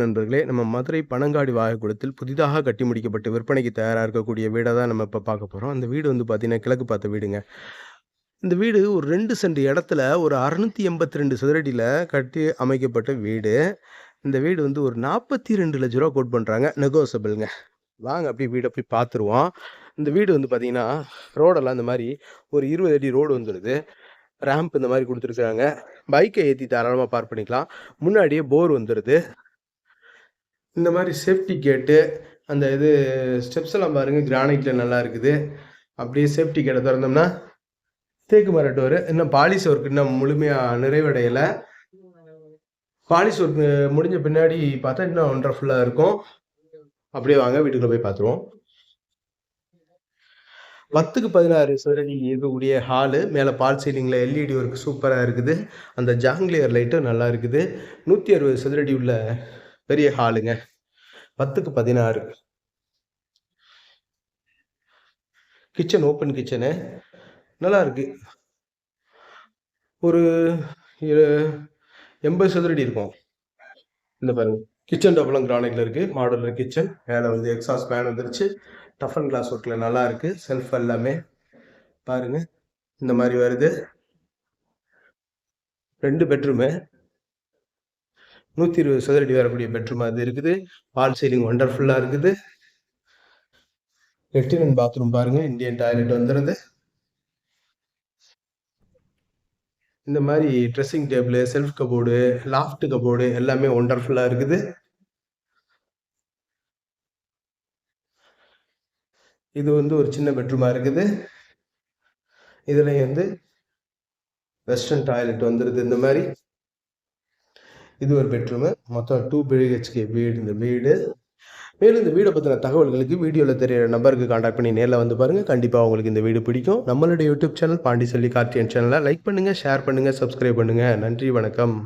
நண்பர்களே நம்ம மதுரை பனங்காடி வாகைக்குளத்தில் புதிதாக கட்டி முடிக்கப்பட்டு விற்பனைக்கு தயாராக இருக்கக்கூடிய வீடை தான் நம்ம இப்போ பார்க்க போகிறோம் அந்த வீடு வந்து பார்த்தீங்கன்னா கிழக்கு பார்த்த வீடுங்க. இந்த வீடு ஒரு ரெண்டு சென்ட் இடத்துல ஒரு அறுநூத்தி எண்பத்தி ரெண்டு சதுரடியில் கட்டி அமைக்கப்பட்ட வீடு. இந்த வீடு வந்து ஒரு நாற்பத்தி ரெண்டு லட்ச ரூபா கோட் பண்ணுறாங்க நெகோசபிள்ங்க வாங்க அப்படியே வீடை போய் பார்த்துருவோம் இந்த வீடு வந்து பார்த்தீங்கன்னா ரோடெல்லாம் இந்த மாதிரி ஒரு இருபது அடி ரோடு வந்துடுது ரேம்ப் இந்த மாதிரி கொடுத்துருக்காங்க. பைக்கை ஏற்றி தாராளமாக பார்க் பண்ணிக்கலாம். முன்னாடியே போர் வந்துடுது இந்த மாதிரி சேஃப்டி கேட்டு அந்த இது ஸ்டெப்ஸ் எல்லாம் பாருங்க கிரானைட்ல நல்லா இருக்குது. அப்படியே சேஃப்டி கேட்டை திறந்தோம்னா தேக்கு மர டோரு இன்னும் பாலிஸ் ஒர்க் இன்னும் முழுமையாக நிறைவடையலை. பாலிஸ் ஒர்க் முடிஞ்ச பின்னாடி பார்த்தா இன்னும் ஒண்டர்ஃபுல்லாக இருக்கும். அப்படியே வாங்க வீட்டுக்குள்ளே போய் பார்த்துருவோம். பத்துக்கு பதினாறு சதுரடி இருக்கக்கூடிய ஹாலு மேலே பால் சீலிங்கில் எல்இடி ஒர்க் சூப்பராக இருக்குது. அந்த ஜாங்லியர் லைட்டும் நல்லா இருக்குது. நூற்றி அறுபது சதுரடி உள்ள பெரிய ஹாலுங்க. பத்துக்கு பதினாறு. Kitchen open kitchen. நல்லா இருக்கு. ஒரு எண்பது சதுரடி இருக்கும். இந்த பாருங்க. கிச்சன் டபுளும் கிரானைட்ல இருக்கு. Modular kitchen. மேலே வந்து எக்ஸாஸ் ஃபேன் வந்துருச்சு. டஃப் அண்ட் கிளாஸ் ஒர்க்கில் நல்லா இருக்கு. செல்ஃப் எல்லாமே. பாருங்க. இந்த மாதிரி வருது. ரெண்டு பெட்ரூமு. நூற்றி இருபது சதுரடி வரக்கூடிய பெட்ரூம் அது இருக்குது. வால் சீலிங் ஒண்டர்ஃபுல்லாக இருக்குது. லெஃப்டினன்ட் பாத்ரூம் பாருங்க இந்தியன் டாய்லெட் வந்துடுது இந்த மாதிரி dressing table shelf cupboard loft cupboard எல்லாமே ஒண்டர்ஃபுல்லாக இருக்குது. இது வந்து ஒரு சின்ன பெட்ரூமாக இருக்குது. இதில் வந்து வெஸ்டர்ன் டாய்லெட் வந்துடுது இந்த மாதிரி. இது ஒரு பெட்ரூமு மொத்தம் டூ பிஹெச்கே வீடு. இந்த வீடு. மேலும் இந்த வீடை பற்றின தகவல்களுக்கு வீடியோவில் தெரியிற நம்பருக்கு காண்டாக்ட் பண்ணி நேரில் வந்து பாருங்கள் கண்டிப்பாக உங்களுக்கு இந்த வீடு பிடிக்கும். நம்மளுடைய யூடியூப் சேனல் பாண்டிச்செல்வி கார்த்தியன் சேனலை லைக் பண்ணுங்கள் ஷேர் பண்ணுங்கள் சப்ஸ்கிரைப் பண்ணுங்கள் நன்றி வணக்கம்.